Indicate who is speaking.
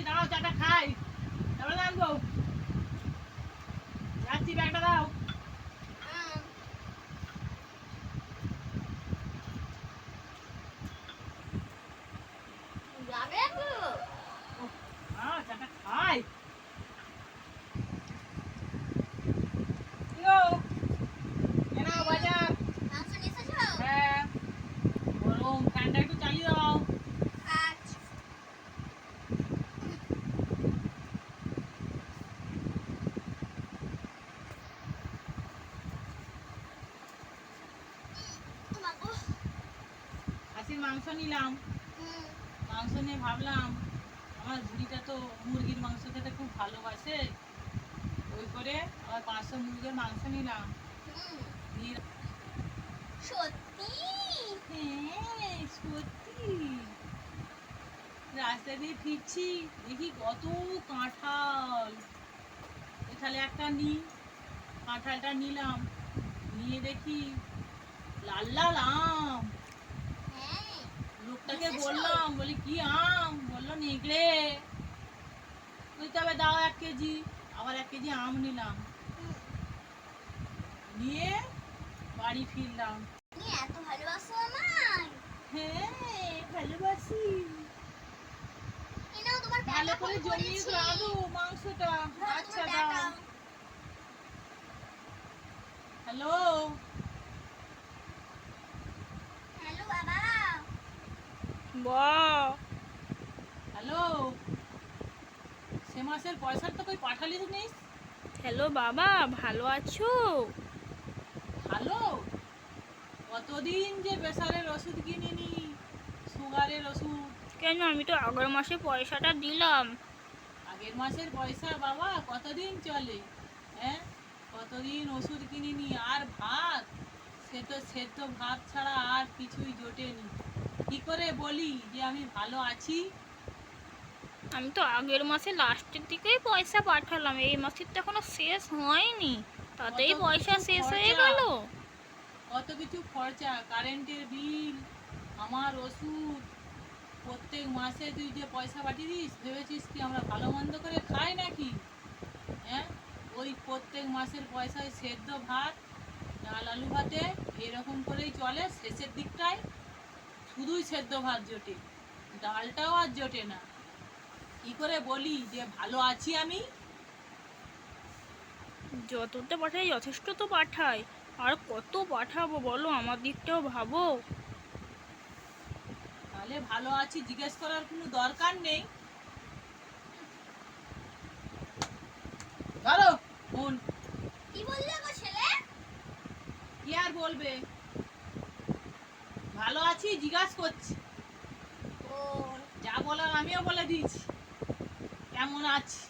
Speaker 1: যাচ্ছি দাঁড়াও চাটা খাই। তারপরে আনব যাচ্ছি ব্যাগটা দাও।
Speaker 2: যাবে তো।
Speaker 1: হ্যাঁ চাটা খাই কি গো? এ নাও বাজার
Speaker 2: মাংস নিয়ে এসেছ
Speaker 1: হ্যাঁ গরম ফ্যানটা একটু চালিয়ে দাও
Speaker 2: আচ্ছা মাগো
Speaker 1: খাসির মাংস নিলাম। মাংস নিয়ে ভাবলাম আমার বুড়িটা তো মুরগির মাংস খেতে খুব ভালোবাসে। ওই করে আবার পাঁচশো মুরগির মাংস নিলাম।
Speaker 2: সত্যি?
Speaker 1: হ্যাঁ সত্যি। রাস্তা দিয়ে ফিরছি দেখি কত কাঁঠাল। এখানে একটা নি কাঁঠালটা নিলাম। নিয়ে দেখি লাল লাল আম
Speaker 2: হ্যাঁ
Speaker 1: লোকটাকে
Speaker 2: বুঝেছ?
Speaker 1: বললাম বলি কি আম? বলল নিগড়ে তুই তবে দাও এক কেজি। আবার এক কেজি আম নিলাম। নিয়ে বাড়ি ফিরলাম।
Speaker 2: এত ভালোবাসো আমায়।
Speaker 1: হ্যাঁ ভালোবাসি। ভালো করে জমিয়ে। মাংসটা। আচ্ছা দাও। হ্যালো।
Speaker 2: হ্যালো বাবা।
Speaker 1: হ্যালো। সে মাসের পয়সা তো কই পাঠালি নিস?
Speaker 3: হ্যালো বাবা ভালো আছো?
Speaker 1: ভালো কতদিন যে প্রেসারের ওষুধ কিনিনি সুগারের ওষুধ।
Speaker 3: কেন? আমি তো আগের মাসে পয়সাটা দিলাম।
Speaker 1: আগের মাসের পয়সা বাবা কতদিন চলে? হ্যাঁ? কতদিন ওষুধ কিনিনি? আর ভাত? সে তো সেদ্ধ ভাত ছাড়া আর কিছুই জোটেনি। কি করে বলি যে আমি ভালো আছি?
Speaker 3: আমি তো আগের মাসে লাস্টের দিকেই পয়সা পাঠালাম এই মাসের তো এখনও শেষ হয়নি। তাতেই পয়সা শেষ হয়ে গেল।
Speaker 1: কত কিছু খরচা কারেন্টের বিল আমার ওষুধ। প্রত্যেক মাসে তুই যে পয়সা পাঠিয়ে দিস ভেবেছিস কি আমরা ভালো মন্দ করে খাই নাকি? হ্যাঁ? ওই প্রত্যেক মাসের পয়সায় সেদ্ধ ভাত ডাল আলু ভাতে এরকম করেই চলে শেষের দিকটায়। শুধুই সেদ্ধ ভাত জোটে। ডালটাও আর জোটে না। কি করে বলি যে ভালো আছি আমি?
Speaker 3: যতটা পাঠাই যথেষ্ট তো পাঠাই। আর কত পাঠাবো বলো আমার দিকটাও ভাবো।
Speaker 1: তাহলে ভালো আছি জিজ্ঞেস করার কোনো দরকার নেই। ধরো ফোন
Speaker 2: কি বললে গো ছেলে
Speaker 1: কি আর বলবে? ভালো আছি, জিজ্ঞাসা করছি।
Speaker 2: ও,
Speaker 1: যা বলার আমিও বলে দিচ্ছি কেমন আছি